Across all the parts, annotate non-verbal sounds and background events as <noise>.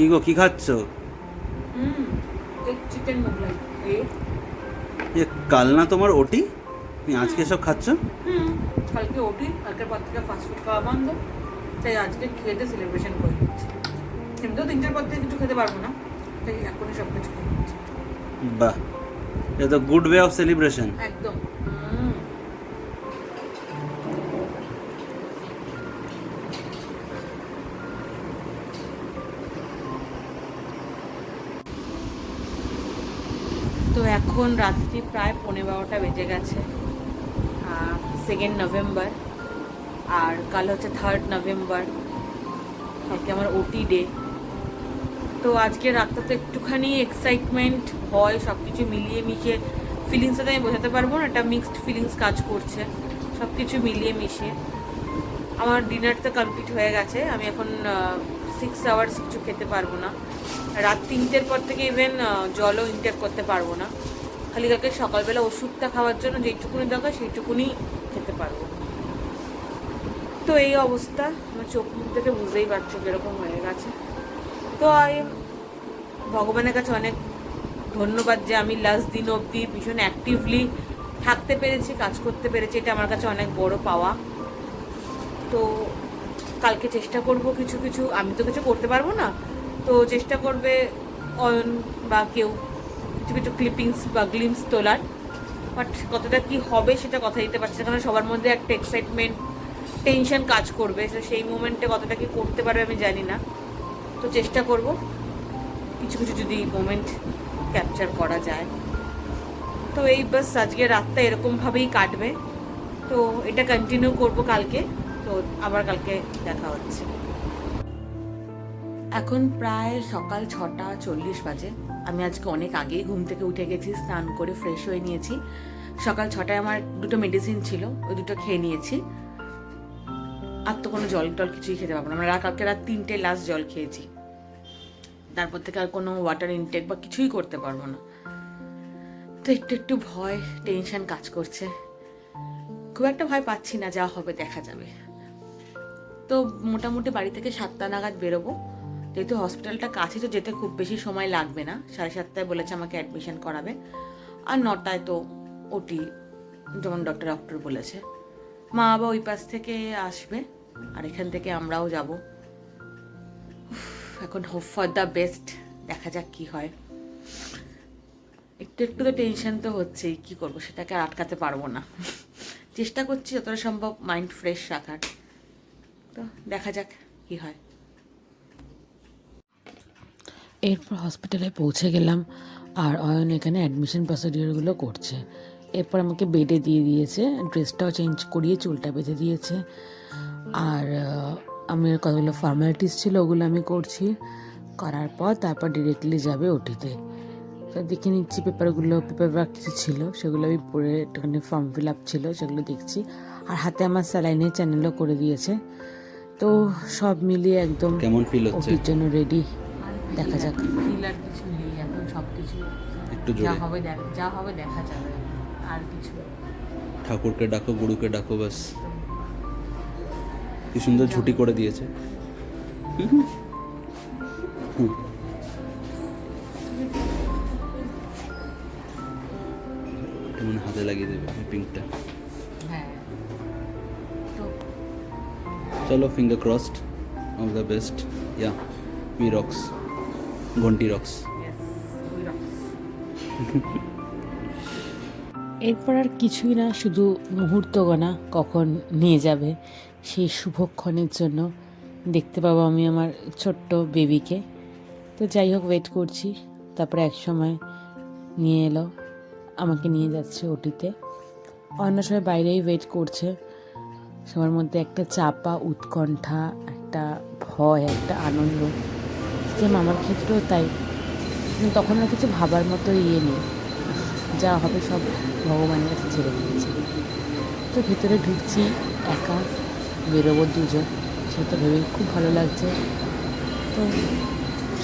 কি গো কি খাচ্ছ? এ কাল না তোমার ওটি? তুমি আজকে সব খাচ্ছ? হুম কালকে ওটি কালকের পর থেকে ফাস্ট ফুড খাওয়া বন্ধ। তাই আজকে খেতে সেলিব্রেশন করে দিচ্ছি। এমনিতেও তিনটার পর থেকে কিছু খেতে পারব না তাই এখনই সব কিছু খেয়ে বাহ এটা তো গুড ওয়ে অফ সেলিব্রেশন একদম। এখন রাত্রি প্রায় পনেরো বারোটা বেজে গেছে সেকেন্ড নভেম্বর আর কাল হচ্ছে থার্ড নভেম্বর কালকে আমার ওটি ডে তো আজকে রাতটা তো একটুখানি এক্সাইটমেন্ট হয় সব কিছু মিলিয়ে মিশিয়ে ফিলিংসটা তো আমি বোঝাতে পারব না, একটা মিক্সড ফিলিংস কাজ করছে সব কিছু মিলিয়ে মিশিয়ে। আমার ডিনার তো কমপ্লিট হয়ে গেছে, আমি এখন সিক্স আওয়ার্স কিছু খেতে পারব না। রাত তিনটের পর থেকে ইভেন জলও ইনটেক করতে পারব না। খালি কালকে সকালবেলা ওষুধটা খাওয়ার জন্য যেইটুকুনি দরকার সেইটুকুনি খেতে পারব। তো এই অবস্থা, আমার চোখ মুখ থেকে বুঝতেই পারছ কীরকম হয়ে গেছে। তো ভগবানের কাছে অনেক ধন্যবাদ যে আমি লাস্ট দিন অবধি ভীষণ অ্যাক্টিভলি থাকতে পেরেছি, কাজ করতে পেরেছি, এটা আমার কাছে অনেক বড় পাওয়া। তো কালকে চেষ্টা করব কিছু কিছু, আমি তো কিছু করতে পারব না। তো চেষ্টা করবে অয়ন বা কেউ কিছু কিছু ক্লিপিংস বা গ্লিমস তোলার। বাট কতটা কি হবে সেটা কথা দিতে পারছি না, কারণ সবার মধ্যে একটা এক্সাইটমেন্ট টেনশন কাজ করবে। তো সেই মুমেন্টে কতটা কি করতে পারবে আমি জানি না। তো চেষ্টা করব কিছু কিছু যদি মোমেন্ট ক্যাপচার করা যায়। তো এই বাস আজকে রাতটা এরকমভাবেই কাটবে। তো এটা কন্টিনিউ করব কালকে। তো আবার কালকে দেখা হচ্ছে। এখন প্রায় সকাল ছটা চল্লিশ বাজে। আমি আজকে অনেক আগেই ঘুম থেকে উঠে গেছি, স্নান করে ফ্রেশ হয়ে নিয়েছি। সকাল ছটায় আমার দুটো মেডিসিন ছিল, ওই দুটো খেয়ে নিয়েছি। আর তো কোনো জল টল কিছুই খেতে পারব না। আমরা কালকে রাত তিনটে লাস্ট জল খেয়েছি। তারপর থেকে আর কোনো ওয়াটার ইনটেক বা কিছুই করতে পারব না। তো একটু একটু ভয় টেনশন কাজ করছে। খুব একটা ভয় পাচ্ছি না, যা হবে দেখা যাবে। তো মোটামুটি বাড়ি থেকে সাতটা নাগাদ বেরোবো। যেহেতু হসপিটালটা কাছে, তো যেতে খুব বেশি সময় লাগবে না। সাড়ে সাতটায় বলেছে আমাকে অ্যাডমিশন করাবে। আর নটায় তো ওটি যেমন ডক্টর ডক্টর বলেছে। মা বাবা ওই পাশ থেকে আসবে আর এখান থেকে আমরাও যাব। এখন হোপ ফর দ্য বেস্ট দেখা যাক কি হয়। একটু একটু তো টেনশন তো হচ্ছেই। কি করব, সেটাকে আর আটকাতে পারব না। চেষ্টা করছি যতটা সম্ভব মাইন্ড ফ্রেশ রাখার। তো দেখা যাক কি হয়। এরপর হসপিটালে পৌঁছে গেলাম আর অয়ন এখানে অ্যাডমিশন প্রসিডিওরগুলো করছে। এরপর আমাকে বেডে দিয়ে দিয়েছে ড্রেসটাও চেঞ্জ করিয়ে চুলটা বেঁধে দিয়েছে। আর আমার কতগুলো ফর্মালিটিস ছিল ওগুলো আমি করছি। করার পর তারপর ডিরেক্টলি যাবে ওটিতে তো দেখে নিচ্ছি পেপারগুলো পেপার ওয়ার্ক কিছু ছিল সেগুলো আমি পড়ে একটুখানি ফর্ম ফিল আপ ছিল সেগুলো দেখছি। আর হাতে আমার স্যালাইনের চ্যানেলও করে দিয়েছে। তো সব মিলিয়ে একদম কেমন ফিল হচ্ছে? ওটির জন্য রেডি দেখা যাক। আর কিছু নেই এখন সব কিছু একটু যা হবে দেখ- যা হবে দেখা যাবে আর কিছু ঠাকুরকে ডাকো গুরুকে ডাকো বাস কি সুন্দর ছুটি করে দিয়েছে। মনে হাতে লাগিয়ে দেবে পিঙ্কটা। হ্যাঁ। চলো finger crossed all the best ya me rocks ঘন্টি rocks <laughs> এরপর আর কিছুই না শুধু মুহূর্ত গণা কখন নিয়ে যাবে সেই শুভক্ষণের জন্য দেখতে পাবো আমি আমার ছোট্ট বেবিকে তো যাই হোক ওয়েট করছি। তারপরে এক সময় নিয়ে এলো আমাকে নিয়ে যাচ্ছে ওটিতে। অন্য সময় বাইরেই ওয়েট করছে। সবার মধ্যে একটা চাপা উৎকণ্ঠা একটা ভয় একটা আনন্দ। সেম আমার ক্ষেত্রেও তাই। তখন আর কিছু ভাবার মতো ইয়ে নেই। যা হবে সব ভগবানের কাছে ছেড়ে দিয়েছি। তো ভেতরে ঢুকছি, একা, বেরোবো দুজন। সেটা ভেবে খুব ভালো লাগছে। তো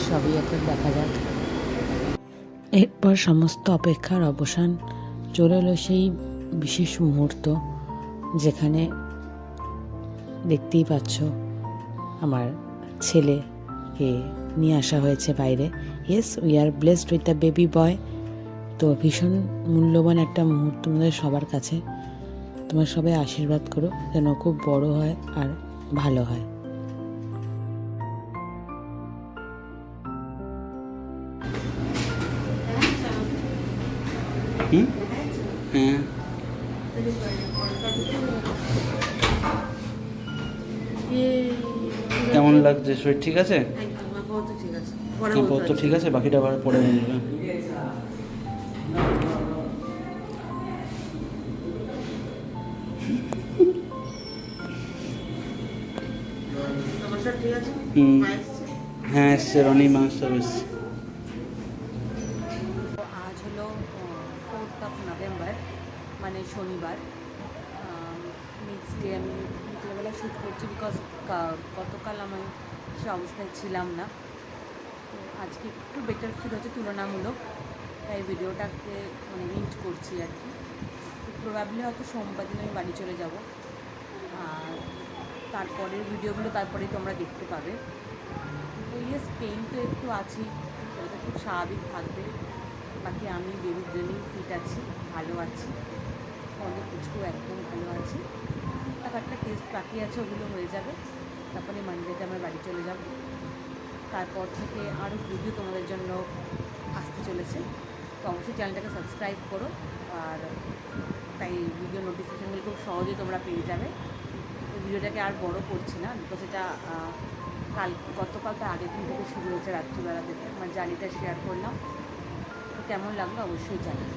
সবই এখন দেখা যাক। এরপর সমস্ত অপেক্ষার অবসান চলে এলো সেই বিশেষ মুহূর্ত যেখানে দেখতেই পাচ্ছ আমার ছেলে কে নিয়ে আসা হয়েছে বাইরে। Yes we are blessed with the baby boy তো ভীষণ মূল্যবান একটা মুহূর্ত আমাদের সবার কাছে। তোমার সবাই আশীর্বাদ করো, যেন খুব বড় হয় আর ভালো হয়। হ্যাঁ। কেমন লাগছে? শরীর ঠিক আছে? ঠিক আছে। ঠিক আছে? বাকিটা আবার পরে নিয়ে নেবে হ্যাঁ এসছে রনি মা সব এসছে। তো আজ হলো ফোর্থ অফ নভেম্বর মানে শনিবার। নেক্সট ডে আমি বিকেলবেলা শ্যুট করছি বিকজ গতকাল আমি সে অবস্থায় ছিলাম না। তো আজকে একটু বেটার ফিল হচ্ছে তুলনামূলক। তাই ভিডিওটাকে মানে ইন্ট করছি আর কি। প্রবাবলি হয়তো সোমবার দিন আমি বাড়ি চলে যাব। আর তারপরের ভিডিওগুলো তারপরেই তোমরা দেখতে পাবে। তো ইয়েস পেইন তো একটু আছেই। সেটা খুব স্বাভাবিক থাকবে। বাকি আমি বেবির জন্যই ফিট আছি, ভালো আছি। অনেক কিছু একদম ভালো আছি। একটা টেস্ট বাকি আছে, ওগুলো হয়ে যাবে। তারপরে মানডেতে আমরা বাড়ি চলে যাব। তারপর থেকে আরও ভিডিও তোমাদের জন্য আসতে চলেছে। তো অবশ্যই চ্যানেলটাকে সাবস্ক্রাইব করো আর তাই ভিডিও নোটিফিকেশানগুলো খুব সহজেই তোমরা পেয়ে যাবে। ভিডিওটাকে আর বড় করছি না বিকজ এটা কাল গতকাল তো আগের দিন থেকে শুরু হয়েছে রাত্রিবেলা থেকে। আমার জার্নিটা শেয়ার করলাম। কেমন লাগল অবশ্যই জানাই